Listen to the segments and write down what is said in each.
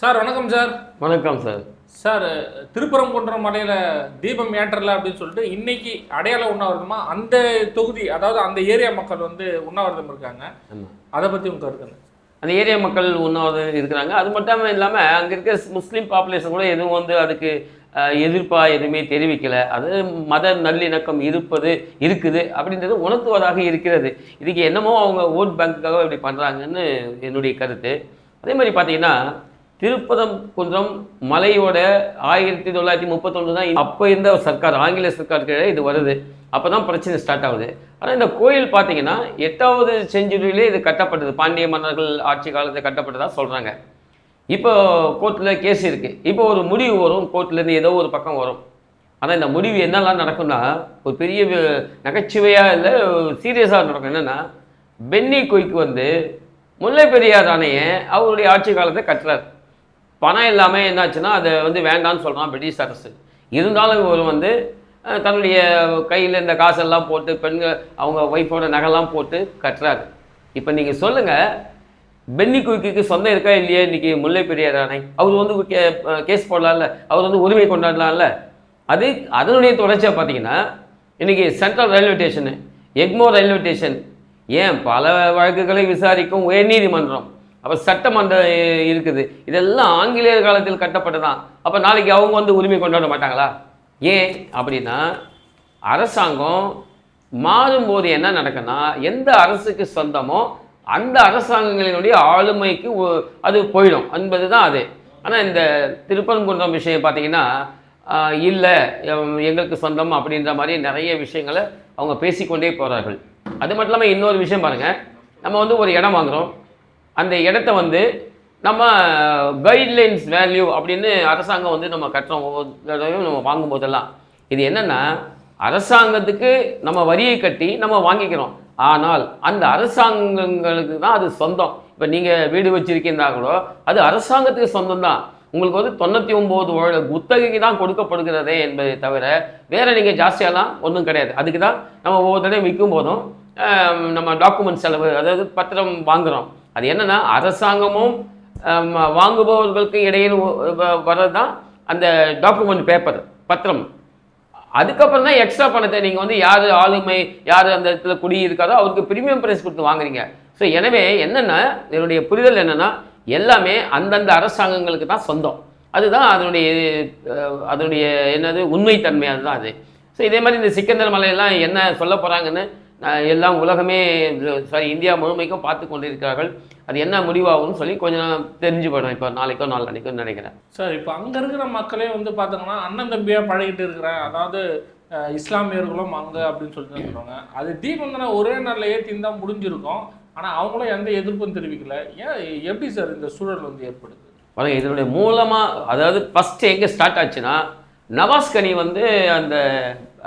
Sir வணக்கம் sir. வணக்கம் sir. Sir Thiruparankundram மலையில தீபம் ஏற்றல அப்படின்னு சொல்லிட்டு இன்னைக்கு அடையாள உண்ணாவிரதமா அந்த தொகுதி அதாவது அந்த ஏரியா மக்கள் வந்து உண்ணாவிரதம் இருக்காங்க. அதை பத்தி உங்க கருத்து? அந்த ஏரியா மக்கள் உண்ணாவிரதம் இருக்கிறாங்க. அது மட்டும் இல்லாமல் அங்கே இருக்க முஸ்லீம் பாப்புலேஷன் கூட எதுவும் வந்து அதுக்கு எதிர்ப்பாக எதுவுமே தெரிவிக்கலை. அது மத நல்லிணக்கம் இருப்பது இருக்குது அப்படின்றது உணர்த்துவதாக இருக்கிறது. இதுக்கு என்னமோ அவங்க ஓட் பேங்க்குக்காக இப்படி பண்ணுறாங்கன்னு என்னுடைய கருத்து. அதே மாதிரி பார்த்தீங்கன்னா திருப்பதம் குன்றம் மலையோட ஆயிரத்தி தொள்ளாயிரத்தி முப்பத்தொன்று தான் அப்போ இருந்த சர்க்கார் ஆங்கில சர்க்கார் கீழே இது வருது. அப்போ தான் பிரச்சனை ஸ்டார்ட் ஆகுது. ஆனால் இந்த கோயில் பார்த்தீங்கன்னா எட்டாவது செஞ்சுரியிலே இது கட்டப்பட்டது. பாண்டிய மன்னர்கள் ஆட்சி காலத்தில் கட்டப்பட்டதாக சொல்கிறாங்க இப்போ கோர்ட்டில் கேஸ் இருக்குது இப்போ ஒரு முடிவு வரும். கோர்ட்லேருந்து ஏதோ ஒரு பக்கம் வரும். ஆனால் இந்த முடிவு என்னெல்லாம் நடக்கும்னா ஒரு பெரிய நகைச்சுவையாக இல்லை சீரியஸாக நடக்கும். என்னென்னா பென்னி கோய்க்கு வந்து முல்லை பெரியார் அணையை அவருடைய ஆட்சி காலத்தை கட்டுறார். பணம் இல்லாமல் என்னாச்சுன்னா அதை வந்து வேண்டாம்னு சொல்கிறான் பிரிட்டிஷ் அரசு. இருந்தாலும் இவர் வந்து தன்னுடைய கையில் இந்த காசெல்லாம் போட்டு பெண்கள் அவங்க ஒய்ஃபோட நகைலாம் போட்டு கட்டுறாரு. இப்போ நீங்கள் சொல்லுங்கள் பென்னி குயிக்கு சொந்தம் இருக்கா இல்லையே இன்றைக்கி முல்லை பெரியார் அணை? அவர் வந்து கே கேஸ் போடலாம்ல அவர் வந்து உரிமை கொண்டாடலாம்ல. அது அதனுடைய தொடர்ச்சியாக பார்த்தீங்கன்னா இன்றைக்கி central railway station Egmore railway station ஏன் பல வழக்குகளை விசாரிக்கும் உயர்நீதிமன்றம் அப்போ சட்டமன்றம் இருக்குது. இதெல்லாம் ஆங்கிலேயர் காலத்தில் கட்டப்பட்டதான் அப்போ நாளைக்கு அவங்க வந்து உரிமை கொண்டாட மாட்டாங்களா? ஏன் அப்படின்னா அரசாங்கம் மாறும்போது என்ன நடக்குன்னா எந்த அரசுக்கு சொந்தமோ அந்த அரசாங்கங்களினுடைய ஆளுமைக்கு ஒ- அது போயிடும். என்பது தான் அது. ஆனால் இந்த திருப்பரங்குன்றம் விஷயம் பார்த்தீங்கன்னா இல்லை எங்களுக்கு சொந்தம் அப்படின்ற மாதிரி நிறைய விஷயங்களை அவங்க பேசிக்கொண்டே போகிறார்கள் அது மட்டும் இல்லாமல் இன்னொரு விஷயம் பாருங்கள் நம்ம வந்து ஒரு இடம் வாங்குகிறோம் அந்த இடத்த வந்து நம்ம கைட்லைன்ஸ் வேல்யூ அப்படின்னு அரசாங்கம் வந்து நம்ம கட்டுறோம். ஒவ்வொரு தடவையும் நம்ம வாங்கும்போதெல்லாம். இது என்னென்னா அரசாங்கத்துக்கு நம்ம வரியை கட்டி நம்ம வாங்கிக்கிறோம். ஆனால் அந்த அரசாங்கங்களுக்கு தான் அது சொந்தம். இப்போ நீங்கள் வீடு வச்சுருக்கீங்கன்னா கூட அது அரசாங்கத்துக்கு சொந்தம் தான் உங்களுக்கு வந்து தொண்ணூற்றி ஒம்பது குத்தகைக்கு தான் கொடுக்கப்படுகிறதே என்பதை தவிர வேறு நீங்கள் ஜாஸ்தியாலாம் ஒன்றும் கிடையாது. அதுக்கு தான் நம்ம ஒவ்வொரு தடவையும் விற்கும் போதும் நம்ம டாக்குமெண்ட் செலவு அதாவது பத்திரம் வாங்குகிறோம் அது என்னென்னா அரசாங்கமும் வாங்குபவர்களுக்கு இடையில் வர்றது தான் அந்த டாக்குமெண்ட் பேப்பர் பத்திரம். அதுக்கப்புறம் தான் எக்ஸ்ட்ரா பணத்தை நீங்கள் வந்து யார் ஆளுமை யார் அந்த இடத்துல குடியிருக்காரோ அவருக்கு ப்ரீமியம் ப்ரைஸ் கொடுத்து வாங்குறீங்க. ஸோ எனவே என்னென்னா என்னுடைய புரிதல் என்னென்னா எல்லாமே அந்தந்த அரசாங்கங்களுக்கு தான் சொந்தம். அதுதான் அதனுடைய அதனுடைய என்னது உண்மைத்தன்மை அதுதான் அது. ஸோ இதே மாதிரி இந்த சிக்கந்தர் மலையெல்லாம் என்ன சொல்ல போகிறாங்கன்னு எல்லாம் உலகமே சாரி இந்தியா முழுமைக்கும் பார்த்து கொண்டிருக்கிறார்கள். அது என்ன முடிவாகும்னு சொல்லி கொஞ்சம் தெரிஞ்சு போயிடும் இப்போ நாளைக்கோ நாளைக்கோ நினைக்கிறேன். சார் இப்போ அங்க இருக்கிற மக்களே வந்து பாத்தீங்கன்னா அண்ணன் தம்பியா பழகிட்டு இருக்கிறேன் அதாவது இஸ்லாமியர்களும் அங்க அப்படின்னு சொல்லிட்டு சொல்றாங்க அது தீபம் தானே ஒரே நாள்ல ஏற்றின்னு தான் முடிஞ்சிருக்கும். ஆனா அவங்களும் எந்த எதிர்ப்பும் தெரிவிக்கல. ஏன் எப்படி சார் இந்த சூழல் வந்து ஏற்படுது? பாருங்க இதனுடைய மூலமாக அதாவது ஃபஸ்ட்டு எங்கே ஸ்டார்ட் ஆச்சுன்னா நவாஸ் கனி வந்து அந்த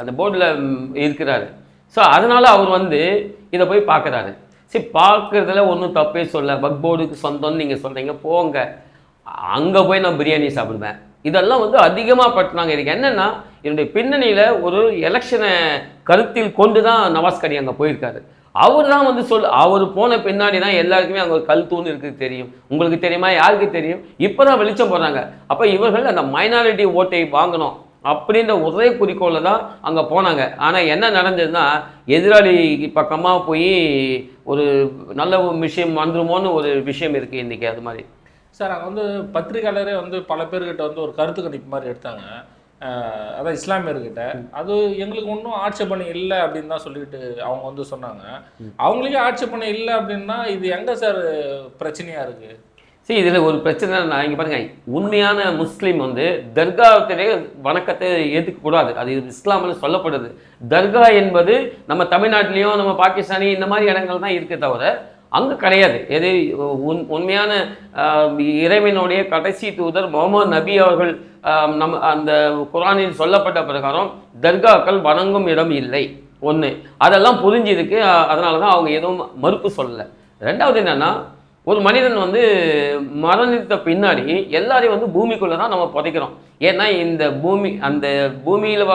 அந்த போர்டில் இருக்கிறாரு. ஸோ அதனால் அவர் வந்து இதை போய் பார்க்குறாரு. சரி பார்க்குறதுல ஒன்றும் தப்பே சொல்ல பக் போர்டுக்கு சொந்தம்னு நீங்கள் சொல்கிறீங்க போங்க. அங்கே போய் நான் பிரியாணி சாப்பிடுவேன். இதெல்லாம் வந்து அதிகமாக பட்டுனாங்க எனக்கு என்னென்னா என்னுடைய பின்னணியில் ஒரு எலெக்ஷனை கருத்தில் கொண்டு தான் நவாஸ்கரி அங்கே போயிருக்காரு. அவர் தான் வந்து சொல் அவர் போன பின்னாடி தான் எல்லாருக்குமே அங்கே ஒரு கல் தூண் இருக்குது தெரியும். உங்களுக்கு தெரியுமா? யாருக்கு தெரியும்? இப்போ தான் வெளிச்சம் போடுறாங்க. அப்போ இவர்கள் அந்த மைனாரிட்டி ஓட்டை வாங்கணும். அப்படின்ற ஒரே குறிக்கோளில் தான் அங்கே போனாங்க. ஆனால் என்ன நடந்ததுன்னா எதிராளி பக்கமாக போய் ஒரு நல்ல ஒரு விஷயம் வந்துருமோன்னு ஒரு விஷயம் இருக்குது இன்றைக்கி அது மாதிரி. சார் அங்கே வந்து பத்திரிகையாளரே வந்து பல பேர்கிட்ட வந்து ஒரு கருத்து கணிப்பு மாதிரி எடுத்தாங்க. அதான் இஸ்லாமியர்கிட்ட அது எங்களுக்கு ஒன்றும் ஆட்சேபனை இல்லை அப்படின்னு தான் சொல்லிட்டு அவங்க வந்து சொன்னாங்க. அவங்களுக்கே ஆட்சேபனை இல்லை அப்படின்னா இது எங்கே சார் பிரச்சனையாக இருக்குது சரி இதில் ஒரு பிரச்சனை நான் இங்கே பாருங்க உண்மையான முஸ்லீம் வந்து தர்காத்திலே வணக்கத்தை ஏற்றுக்கக்கூடாது அது இஸ்லாமில் சொல்லப்படுது. தர்கா என்பது நம்ம தமிழ்நாட்டிலையும் நம்ம பாகிஸ்தானி இந்த மாதிரி இடங்கள் தான் இருக்கே தவிர அங்கே கிடையாது. எது உண் உண்மையான இறைவனுடைய கடைசி தூதர் முகமது நபி அவர்கள் நம் நம்ம அந்த குரானில் சொல்லப்பட்ட பிரகாரம் தர்காக்கள் வணங்கும் இடம் இல்லை. ஒன்று அதெல்லாம் புரிஞ்சிருக்கு. அதனால தான் அவங்க எதுவும் மறுப்பு சொல்லலை. ரெண்டாவது என்னென்னா ஒரு மனிதன் வந்து மரணித்த பின்னாடி எல்லாரையும் வந்து பூமிக்குள்ளே தான் நம்ம புதைக்கிறோம். ஏன்னா இந்த பூமி அந்த பூமியில்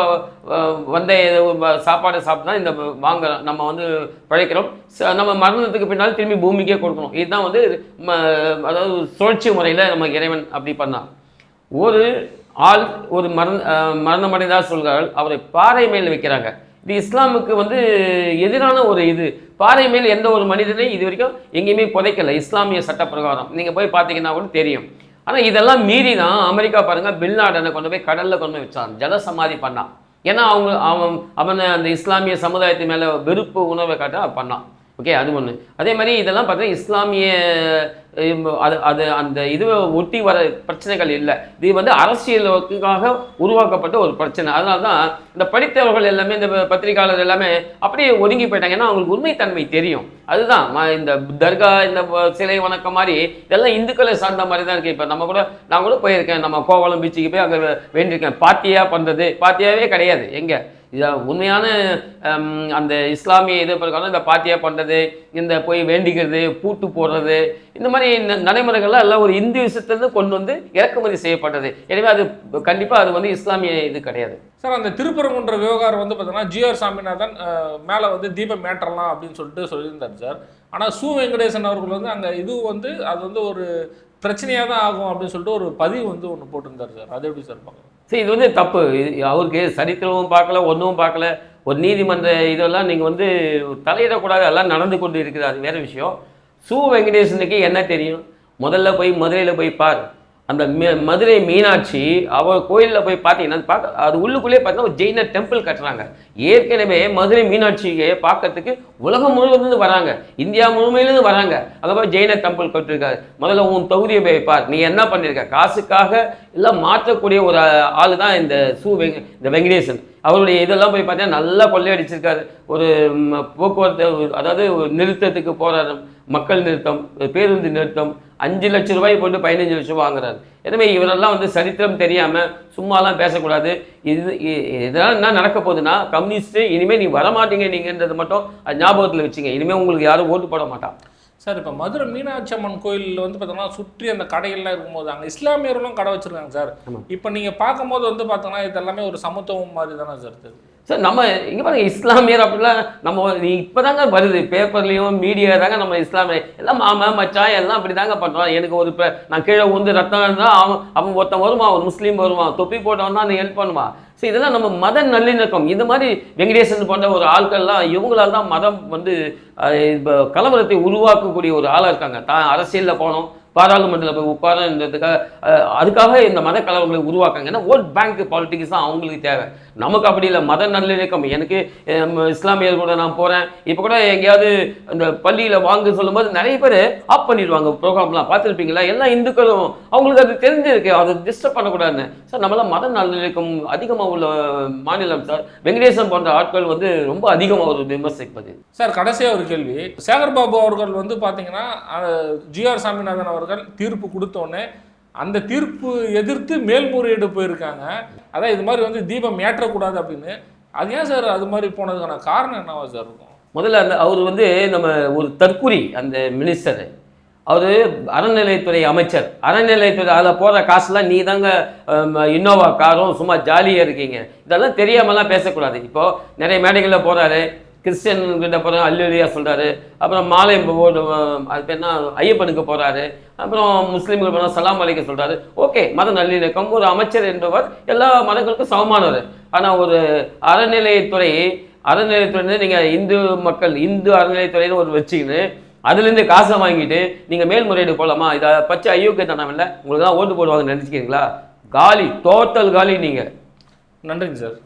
வந்த சாப்பாடு சாப்பாடை சாப்பிட்டு தான் இந்த வாங்க நம்ம வந்து பிழைக்கிறோம். ச- நம்ம மரணத்துக்கு பின்னால் திரும்பி பூமிக்கே கொடுக்கணும். இதுதான் வந்து ம அதாவது சுழற்சி முறையில் நம்ம இறைவன் அப்படி பண்ணான். ஒரு ஆள் ஒரு மரண மரணமடைந்தால் சொல்கிறார்கள் அவரை பாறை மேல் வைக்கிறாங்க. இது இஸ்லாமுக்கு வந்து எதிரான ஒரு இது. பாறை மேல் எந்த ஒரு மனிதனையும் இது வரைக்கும் எங்கேயுமே புதைக்கலை. இஸ்லாமிய சட்ட பிரகாரம் நீங்கள் போய் பார்த்தீங்கன்னா கூட தெரியும். ஆனால் இதெல்லாம் மீறி தான் அமெரிக்கா பாருங்கள் பில்நாடனை கொண்டு போய் கடலில் கொண்டு போய் வச்சான் ஜலசமாதி பண்ணான். ஏன்னா அவங்க அவன் அவனை அந்த இஸ்லாமிய சமுதாயத்து மேலே வெறுப்பு உணர்வை காட்ட பண்ணான். ஓகே அது ஒன்று அதே மாதிரி இதெல்லாம் பார்த்தீங்கன்னா இஸ்லாமிய அது அது அந்த இதுவை ஒட்டி வர பிரச்சனைகள் இல்லை. இது வந்து அரசியலுக்காக உருவாக்கப்பட்ட ஒரு பிரச்சனை. அதனால தான் இந்த படித்தவர்கள் எல்லாமே இந்த பத்திரிகையாளர் எல்லாமே அப்படியே ஒதுங்கி போயிட்டாங்க. ஏன்னா அவங்களுக்கு உண்மைத்தன்மை தெரியும். அதுதான் இந்த தர்கா இந்த சிலை வணக்கம் மாதிரி இதெல்லாம் இந்துக்களை சார்ந்த மாதிரி தான் இருக்குது இப்போ நம்ம கூட நான் கூட போயிருக்கேன். நம்ம கோவளம் பீச்சுக்கு போய் அங்கே வேண்டியிருக்கேன். பாத்தியா பண்ணுறது பாத்தியாவே கிடையாது. எங்கே? உண்மையான அந்த இஸ்லாமிய இது பிரகாரம் இந்த பாத்தியா பண்ணுறது இந்த போய் வேண்டிக்கிறது பூட்டு போடுறது இந்த மாதிரி ந- நடைமுறைகள்லாம் எல்லாம் ஒரு இந்து விஷயத்துலேருந்து கொண்டு வந்து இறக்குமதி செய்யப்பட்டது. எனவே அது கண்டிப்பாக அது வந்து இஸ்லாமிய இது கிடையாது. சார் அந்த திருப்பரங்குன்ற விவகாரம் வந்து பார்த்தீங்கன்னா ஜிஆர் சாமிநாதன் மேலே வந்து தீபம் மேட்டரலாம் அப்படின்னு சொல்லிட்டு சொல்லியிருந்தார் சார். ஆனால் சு வெங்கடேசன் அவர்கள் வந்து அங்கே இது வந்து அது வந்து ஒரு பிரச்சனையாக தான் ஆகும் அப்படின்னு சொல்லிட்டு ஒரு பதிவு வந்து ஒன்று போட்டிருந்தார் சார். அது எப்படி சார் பார்க்கலாம்? சரி இது வந்து தப்பு. இது அவருக்கு சரித்திரமும் பார்க்கல ஒன்றும் பார்க்கல. ஒரு நீதிமன்ற இதெல்லாம் நீங்கள் வந்து தலையிடக்கூடாது எல்லாம் நடந்து கொண்டு இருக்குது. அது வேறு விஷயம். சு வெங்கடேசனுக்கு என்ன தெரியும்? முதல்ல போய் மதுரையில் போய் பார். அந்த மதுரை மீனாட்சி அவ கோயிலில் போய் பார்த்தீங்கன்னா பார்க்க அது உள்ளுக்குள்ளே பார்த்தீங்கன்னா ஒரு ஜெயின டெம்பிள் கட்டுறாங்க. ஏற்கனவே மதுரை மீனாட்சியை பார்க்கறதுக்கு உலகம் முழுவதுலேருந்து வராங்க. இந்தியா முழுமையிலேருந்து வராங்க. அதை போய் ஜெயின டெம்பிள் கட்டிருக்காரு. முதல்ல உன் தொகுதியை போய் பார். நீ என்ன பண்ணியிருக்க காசுக்காக எல்லாம் மாற்றக்கூடிய ஒரு ஆள் தான் இந்த சு வெங் இந்த வெங்கடேசன். அவருடைய இதெல்லாம் போய் பார்த்தீங்கன்னா நல்லா கொள்ளையடிச்சிருக்காரு. ஒரு போக்குவரத்து அதாவது நிறுத்தத்துக்கு போராட்டம் மக்கள் நிறுத்தம் பேருந்து நிறுத்தம் அஞ்சு லட்சம் ரூபாய் போட்டு பதினஞ்சு லட்சம் ரூபாய் வாங்குறாரு. எனவே இவரெல்லாம் வந்து சரித்திரம் தெரியாமல் சும்மாலாம் பேசக்கூடாது. இது இதெல்லாம் என்ன நடக்க போகுதுன்னா கம்யூனிஸ்ட்டு இனிமேல் நீ வரமாட்டீங்க நீங்கன்றது மட்டும் அது ஞாபகத்தில் வச்சுங்க. இனிமேல் உங்களுக்கு யாரும் ஓட்டு போட மாட்டான் சார் இப்போ மதுரை மீனாட்சி அம்மன் கோயிலில் வந்து பார்த்தீங்கன்னா சுற்றி அந்த கடைகள்லாம் இருக்கும்போது அங்கே இஸ்லாமியர்களும் கடை வச்சிருக்காங்க சார். இப்போ நீங்கள் பார்க்கும்போது வந்து பார்த்தீங்கன்னா இது எல்லாமே ஒரு சமத்துவம் மாதிரி தானே சார் தெரியுது. சார் நம்ம இங்கே பாருங்க இஸ்லாமியர் அப்படிலாம் நம்ம நீ இப்போ தாங்க வருது. பேப்பர்லேயும் மீடியா தாங்க நம்ம இஸ்லாமிய எல்லாம் மாமா மச்சான் எல்லாம் அப்படி தாங்க பண்ணுறோம் எனக்கு ஒரு இப்போ நான் கீழே உந்து ரத்தம் இருந்தால் அவன் அவன் ஒருத்தன் வருவான் ஒரு முஸ்லீம் வருவான். தொப்பி போட்டவன் தான் ஹெல்ப் பண்ணுவான். ஸோ இதெல்லாம் நம்ம மத நல்லிணக்கம். இந்த மாதிரி வெங்கடேசன் போன்ற ஒரு ஆட்கள்லாம் இவங்களால தான் மதம் வந்து இப்போ கலவரத்தை உருவாக்கக்கூடிய ஒரு ஆளாக இருக்காங்க. தான் அரசியலில் போனோம். பாராளுமன்றத்தில் போய் உட்காரன்றதுக்காக அதுக்காக இந்த மத கலவரங்களை உருவாக்காங்க ஏன்னா ஓட் பேங்க் பாலிட்டிக்ஸ் தான் அவங்களுக்கு தேவை. நமக்கு அப்படி இல்லை. மத நல்லிணக்கம். எனக்கு இஸ்லாமியர் கூட நான் போகிறேன் இப்போ கூட எங்கேயாவது இந்த பள்ளியில் வாங்க சொல்லும்போது நிறைய பேர் ஆஃப் பண்ணிடுவாங்க. ப்ரோக்ராம்லாம் பார்த்துருப்பீங்களா? எல்லா இந்துக்களும் அவங்களுக்கு அது தெரிஞ்சிருக்கு. அதை டிஸ்டர்ப் பண்ணக்கூடாதுன்னு. சார் நம்மளாம் மத நல்லிணக்கம் அதிகமாக உள்ள மாநிலம் சார். வெங்கடேசன் போன்ற ஆட்கள் வந்து ரொம்ப அதிகமாக ஒரு விமர்சிப்பது. சார் கடைசியாக ஒரு கேள்வி. சேகர் பாபு அவர்கள் வந்து பார்த்தீங்கன்னா ஜிஆர் சாமிநாதன் அவர்கள் தீர்ப்பு கொடுத்தோன்னே அந்த தீர்ப்பு எதிர்த்து மேல்முறையீடு போயிருக்காங்க. அதான் இது மாதிரி வந்து தீபம் ஏற்றக்கூடாது அப்படின்னு. அது ஏன் சார் அது மாதிரி போனதுக்கான காரணம் என்னவா சார் இருக்கும்? முதல்ல அந்த அவர் வந்து நம்ம ஒரு தற்குறி அந்த மினிஸ்டர் அவர் அறநிலையத்துறை அமைச்சர். அறநிலையத்துறை அதில் போகிற காசுலாம் நீ தாங்க இன்னோவா காரும் சும்மா ஜாலியாக இருக்கீங்க. இதெல்லாம் தெரியாமலாம் பேசக்கூடாது. இப்போது நிறைய மேடைகளில் போகிறாரு கிறிஸ்டியன் போகிறார் போகிற அல்லியா சொல்கிறாரு அப்புறம் மாலை அது பேர் என்ன? ஐயப்பனுக்கு போகிறாரு அப்புறம் முஸ்லீம்கள் போனால் சலாம் அலைக்க சொல்கிறாரு ஓகே மத நல்லிணக்கம். ஒரு அமைச்சர் என்பவர் எல்லா மதங்களுக்கும் சமமானவர். ஆனால் ஒரு அறநிலையத்துறை அறநிலையத்துறையிலேருந்து நீங்கள் இந்து மக்கள் இந்து அறநிலையத்துறையில் ஒரு வச்சுக்கின்னு அதுலேருந்து காசை வாங்கிட்டு நீங்கள் மேல்முறையீடு போகலாமா இதை பச்சை ஐயோக்கிய தானம் இல்லை. உங்களுக்கு தான் ஓட்டு போடுவாங்கன்னு நினச்சிக்கிறீங்களா? காலி டோட்டல் காலி நீங்கள் நன்றிங்க சார்.